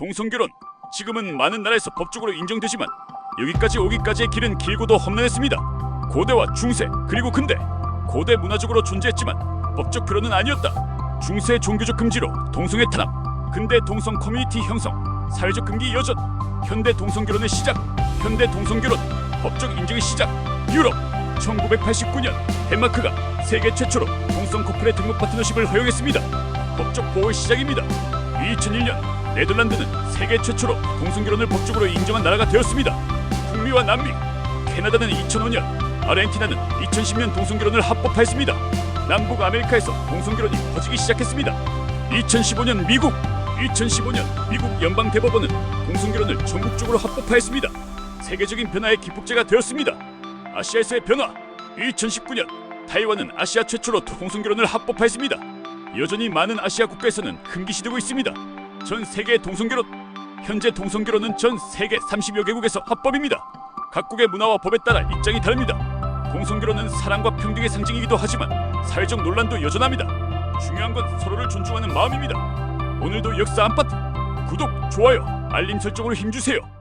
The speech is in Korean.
동성결혼 지금은 많은 나라에서 법적으로 인정되지만 여기까지 오기까지의 길은 길고도 험난했습니다. 고대와 중세 그리고 근대 고대 문화적으로 존재했지만 법적 결혼은 아니었다. 중세 종교적 금지로 동성애 탄압, 근대 동성 커뮤니티 형성, 사회적 금기 여전, 현대 동성 결혼의 시작, 현대 동성 결혼 법적 인정의 시작, 유럽 1989년 덴마크가 세계 최초로 동성 커플의 등록 파트너십을 허용했습니다. 법적 보호의 시작입니다. 2001년 네덜란드는 세계 최초로 동성 결혼을 법적으로 인정한 나라가 되었습니다. 북미와 남미, 캐나다는 2005년, 아르헨티나는 2010년 동성 결혼을 합법화했습니다. 남북 아메리카에서 동성 결혼이 퍼지기 시작했습니다. 2015년 미국, 2015년 미국 연방 대법원은 동성 결혼을 전국적으로 합법화했습니다. 세계적인 변화의 기폭제가 되었습니다. 아시아에서의 변화, 2019년 타이완은 아시아 최초로 동성 결혼을 합법화했습니다. 여전히 많은 아시아 국가에서는 금기시되고 있습니다. 전 세계 동성 결혼, 현재 동성 결혼은 전 세계 30여 개국에서 합법입니다. 각국의 문화와 법에 따라 입장이 다릅니다. 동성 결혼은 사랑과 평등의 상징이기도 하지만 사회적 논란도 여전합니다. 중요한 건 서로를 존중하는 마음입니다. 오늘도 역사 안팎 구독, 좋아요, 알림 설정으로 힘주세요.